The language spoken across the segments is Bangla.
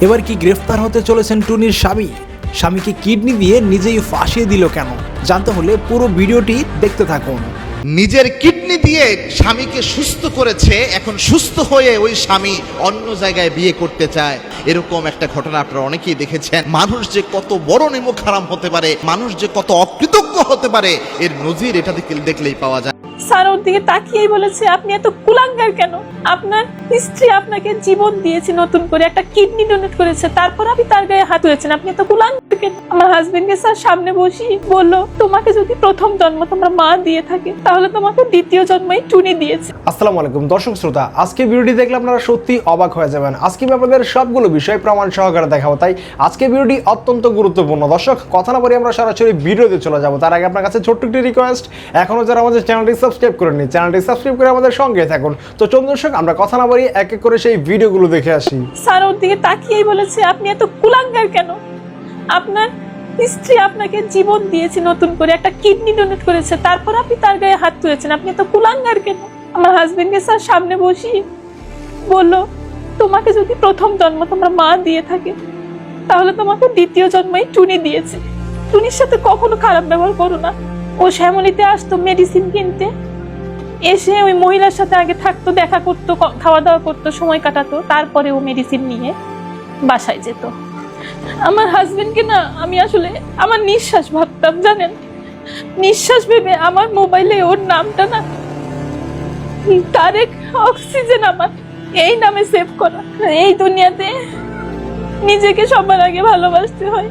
এবার কি গ্রেফতার হতে চলেছেন টুনির স্বামী? স্বামীকে কিডনি দিয়ে নিজেই ফাঁসিয়ে দিল কেন? জানতে হলে পুরো ভিডিওটি দেখতে থাকুন। নিজের কিডনি দিয়ে স্বামীকে সুস্থ করেছে এখন সুস্থ হয়ে ওই স্বামী অন্য জায়গায় বিয়ে করতে চায়। এরকম একটা ঘটনা আপনারা অনেকেই দেখেছেন। মানুষ যে কত বড় নিমুখ হারাম হতে পারে মানুষ যে কত অকৃতজ্ঞ হতে পারে এর নজির এটা দেখলে- দেখলেই পাওয়া যায়। স্যার ওর দিকে তাকিয়েই বলেছে আপনি এত কুলাঙ্গার কেন? আপনার স্ত্রী আপনাকে জীবন দিয়েছে নতুন করে, একটা কিডনি ডোনেট করেছে, তারপর আপনি তার গায়ে হাত হয়েছেন আপনি এত কেন আমার হাজবেন্ডকে স্যার সামনে বসি বলল, তোমাকে যদি প্রথম জন্ম তোমরা মা দিয়ে থাকে, তাহলে তোমাকে দ্বিতীয় জন্মই টুনি দিয়েছে। আসসালামু আলাইকুম, দর্শক শ্রোতা আজকে ভিডিওটি দেখলে আপনারা সত্যি অবাক হয়ে যাবেন। আজকে আপনাদের সবগুলো বিষয় প্রমাণ সহকারে দেখাবো, তাই আজকে ভিডিওটি অত্যন্ত গুরুত্বপূর্ণ। দর্শক, কথা না বলে আমরা সরাসরি ভিডিওতে চলে যাব। তার আগে আপনার কাছে ছোট্ট একটি রিকোয়েস্ট এখনও যারা আমাদের চ্যানেলটি সাবস্ক্রাইব করেননি চ্যানেলটি সাবস্ক্রাইব করে আমাদের সঙ্গে থাকুন। তো চলুন দর্শক, আমরা কথা না বলি এক এক করে সেই ভিডিওগুলো দেখে আসি। স্যার, ওর দিকে তাকিয়েই বলেছে, আপনি এত কুলাঙ্গার কেন? আপনার স্ত্রী আপনাকে জীবন দিয়েছে নতুন করে, একটা কিডনি ডোনেট করেছে, তারপর আপনি তার গায়ে হাত তুলেছেন। আপনি এত কুলাঙ্গার কেন? আমার হাজবেন্ডকে স্যার সামনে বসি বলল, তোমাকে যদি প্রথম জন্ম তোমরা মা দিয়ে থাকে, তাহলে তোমাকে দ্বিতীয় জন্মই টুনি দিয়েছে। টুনির সাথে কখনো খারাপ ব্যবহার করো না। ও শ্যামলিতে আসতো মেডিসিন কিনতে। এসে ওই মহিলার সাথে আগে থাকতো, দেখা করতো খাওয়া দাওয়া করতো, সময় কাটাতো, তারপরে ও মেডিসিন নিয়ে বাসায় যেত। আমার হাজবেন্ডকে না আমি আসলে আমার নিঃশ্বাস ভাবতাম, জানেন? নিঃশ্বাস ভেবে আমার মোবাইলে ওর নামটা না, তারেক অক্সিজেন আমার, এই নামে সেভ করা। এই দুনিয়াতে নিজেকে সবার আগে ভালোবাসতে হয়,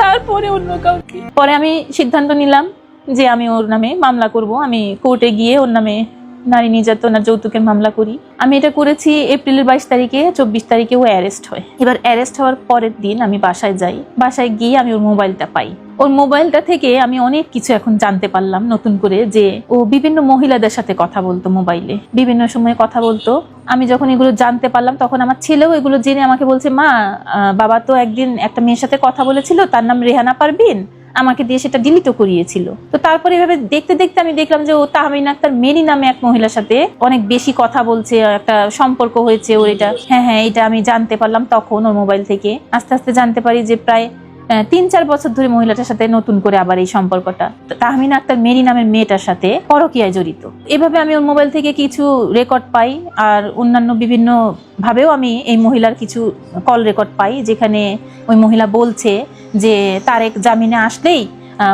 তারপরে অন্য কাউকে। পরে আমি সিদ্ধান্ত নিলাম যে আমি ওর নামে মামলা করব। আমি কোর্টে গিয়ে ওর নামে নারী নির্যাতন আর যৌতুকের মামলা করি। আমি এটা করেছি এপ্রিলের বাইশ তারিখে, চব্বিশ তারিখে ও অ্যারেস্ট হয়। এবার অ্যারেস্ট হওয়ার পরের দিন আমি বাসায় যাই। বাসায় গিয়ে আমি ওর মোবাইলটা পাই। ওর মোবাইলটা থেকে আমি অনেক কিছু এখন জানতে পারলাম নতুন করে যে ও বিভিন্ন মহিলাদের সাথে কথা বলতো মোবাইলে। বিভিন্ন সময় কথা বলতো। আমি যখন এগুলো জানতে পারলাম, তখন আমার ছেলেও এগুলো জেনে আমাকে বলছে, মা বাবা তো একদিন একটা মেয়ের সাথে কথা বলেছিল, তার নাম রেহানা পারবিন আমাকে দিয়ে সেটা ডিলিটও করিয়েছিল। তো তারপরে এভাবে দেখতে দেখতে আমি দেখলাম যে ও তাহমিন আক্তার মেরি নামে এক মহিলার সাথে অনেক বেশি কথা বলছে, একটা সম্পর্ক হয়েছে ওর এটা। হ্যাঁ হ্যাঁ এটা আমি জানতে পারলাম তখন ওর মোবাইল থেকে। আস্তে আস্তে জানতে পারি যে প্রায় তিন চার বছর ধরে মহিলাটার সাথে নতুন করে আবার এই সম্পর্কটা। তাহমিন আক্তার মেরি নামের মেয়েটার সাথে পরকীয়ায় জড়িত। এভাবে আমি ওর মোবাইল থেকে কিছু রেকর্ড পাই আর অন্যান্য বিভিন্ন ভাবেও আমি এই মহিলার কিছু কল রেকর্ড পাই যেখানে ওই মহিলা বলছে যে, তারেক জামিনে আসলেই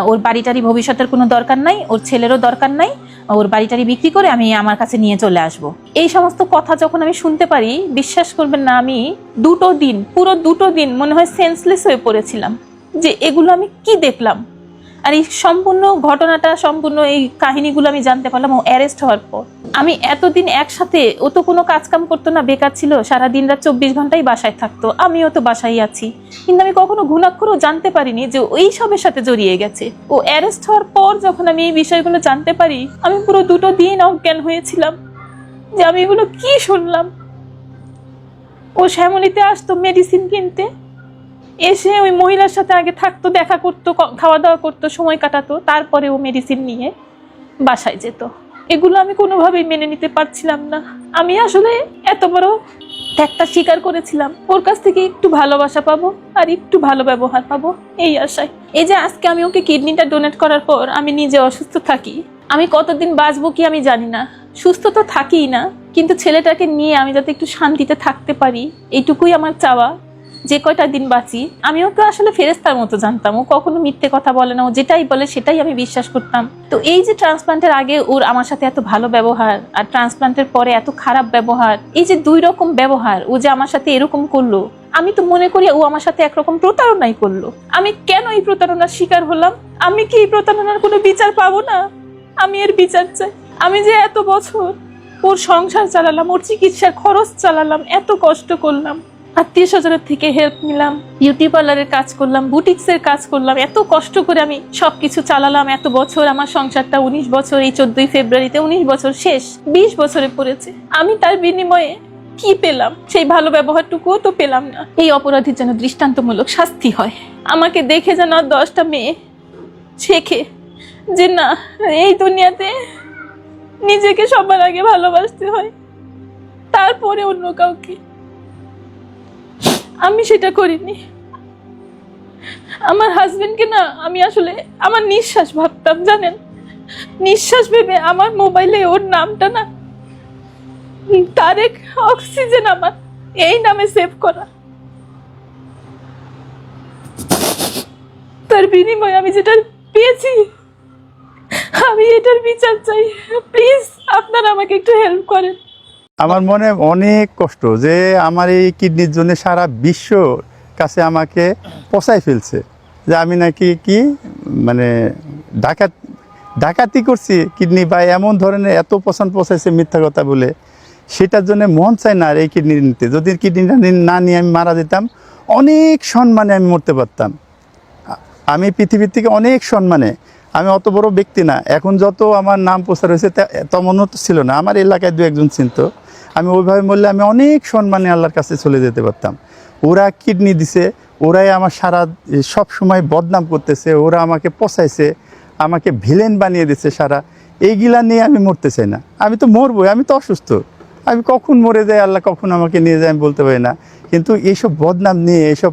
ওর বাড়িটারি ভবিষ্যতের কোনো দরকার নাই, ওর ছেলেরও দরকার নাই ওর বাড়িটারি বিক্রি করে আমি আমার কাছে নিয়ে চলে আসব। এই সমস্ত কথা যখন আমি শুনতে পারি, বিশ্বাস করবেন না, আমি দুটো দিন, পুরো দুটো দিন মনে হয় সেন্সলেস হয়ে পড়েছিলাম। যে এগুলো আমি কি দেখলাম? আর এই সম্পূর্ণ ঘটনাটা, সম্পূর্ণ এই কাহিনীগুলো আমি জানতে পারলাম ও অ্যারেস্ট হওয়ার পর। আমি এতদিন একসাথে, ও তো কোনো কাজ কাম করতো না, বেকার ছিল সারা দিন রাত চব্বিশ ঘন্টাই বাসায় থাকতো, আমিও তো বাসায় আছি। কিন্তু আমি কখনো ঘুণাক্ষরও জানতে পারিনি যে ওই সবের সাথে জড়িয়ে গেছে। ও অ্যারেস্ট হওয়ার পর যখন আমি এই বিষয়গুলো জানতে পারি, আমি পুরো দুটো দিন অজ্ঞান হয়েছিলাম যে আমি এগুলো কি শুনলাম? ও শ্যামলিতে আসতো মেডিসিন কিনতে। এসে ওই মহিলার সাথে আগে থাকতো, দেখা করতো খাওয়া দাওয়া করতো, সময় কাটাতো, তারপরে ও মেডিসিন নিয়ে বাসায় যেত। এগুলো আমি কোনোভাবেই মেনে নিতে পারছিলাম না। আমি আসলে এত বড় ত্যাগটা স্বীকার করেছিলাম। ওর কাছ থেকে একটু ভালোবাসা পাবো আর একটু ভালো ব্যবহার পাবো, এই আশায়। এই যে আজকে আমি ওকে কিডনিটা ডোনেট করার পর আমি নিজে অসুস্থ থাকি, আমি কতদিন বাঁচবো কি আমি জানি না। সুস্থ তো থাকিই না, কিন্তু ছেলেটাকে নিয়ে আমি যাতে একটু শান্তিতে থাকতে পারি, এইটুকুই আমার চাওয়া। যে কয়টা দিন বাঁচি, আমিও তো আসলে ফেরেস্তার মতো জানতাম। ও কখনো মিথ্যে কথা বলে না, ও যেটাই বলে সেটাই আমি বিশ্বাস করতাম। তো এই যে ট্রান্সপ্লান্টের আগে ওর আমার সাথে এত ভালো ব্যবহার, আর ট্রান্সপ্লান্টের পরে এত খারাপ ব্যবহার, এই যে দুই রকম ব্যবহার, ও যে আমার সাথে এরকম করল, আমি তো মনে করি ও আমার সাথে একরকম প্রতারণাই করল। আমি কেন এই প্রতারণার শিকার হলাম? আমি কি এই প্রতারণার কোনো বিচার পাবো না? আমি এর বিচার চাই। আমি যে এত বছর ওর সংসার চালালাম, ওর চিকিৎসার খরচ চালালাম, এত কষ্ট করলাম। আত্মীয় স্বজনের থেকে হেল্প নিলাম বিউটি পার্লারের কাজ করলাম বুটিক্সের কাজ করলাম। এত কষ্ট করে আমি সবকিছু চালালাম, এত বছর আমার সংসারটা উনিশ বছর, এই চোদ্দই ফেব্রুয়ারিতে উনিশ বছর শেষ, বিশ বছরে পড়েছে। আমি তার বিনিময়ে কি পেলাম? সেই ভালো ব্যবহারটুকুও তো পেলাম না। এই অপরাধীর যেন দৃষ্টান্তমূলক শাস্তি হয়। আমাকে দেখে যেন দশটা মেয়ে শেখে যে না, এই দুনিয়াতে নিজেকে সবার আগে ভালোবাসতে হয়, তারপরে অন্য কাউকে। আমি সেটা করিনি। আমার হাজবেন্ডকে না আমি আসলে আমার নিঃশ্বাস ভাবতাম, জানেন? নিঃশ্বাস ভেবে আমার মোবাইলে ওর নামটা না তারেক অক্সিজেন আমার, এই নামে সেভ করা। তার বিনিময়ে আমি যেটা পেয়েছি, আমি এটার বিচার চাই। প্লিজ আপনারা আমাকে একটু হেল্প করেন। আমার মনে অনেক কষ্ট যে আমার এই কিডনির জন্য সারা বিশ্ব কাছে আমাকে পচাই ফেলছে। যে আমি নাকি কি মানে ডাকাত, ডাকাতি করছি কিডনি বা এমন ধরনের এত পছন্দ পচাইছে মিথ্যা কথা বলে, সেটার জন্য মন চায় না আর এই কিডনি নিতে। যদি কিডনিটা না নিয়ে আমি মারা যেতাম, অনেক সম্মানে আমি মরতে পারতাম। আমি পৃথিবীর থেকে অনেক সম্মানে। আমি অত বড় ব্যক্তি না। এখন যত আমার নাম প্রচার হয়েছে তে- তেমন তো ছিল না। আমার এলাকায় দু একজন চিনত। আমি ওইভাবে মরলে আমি অনেক সম্মানে আল্লাহর কাছে চলে যেতে পারতাম। ওরা কিডনি দিছে, ওরাই আমার সারা সব সময় বদনাম করতেছে, ওরা আমাকে পচাইছে, আমাকে ভিলেন বানিয়ে দিছে সারা। এইগুলা নিয়ে আমি মরতে চাই না। আমি তো মরবই, আমি তো অসুস্থ। আমি কখন মরে যাই, আল্লাহ কখন আমাকে নিয়ে যায় আমি বলতে পারি না। কিন্তু এইসব বদনাম নিয়ে, এইসব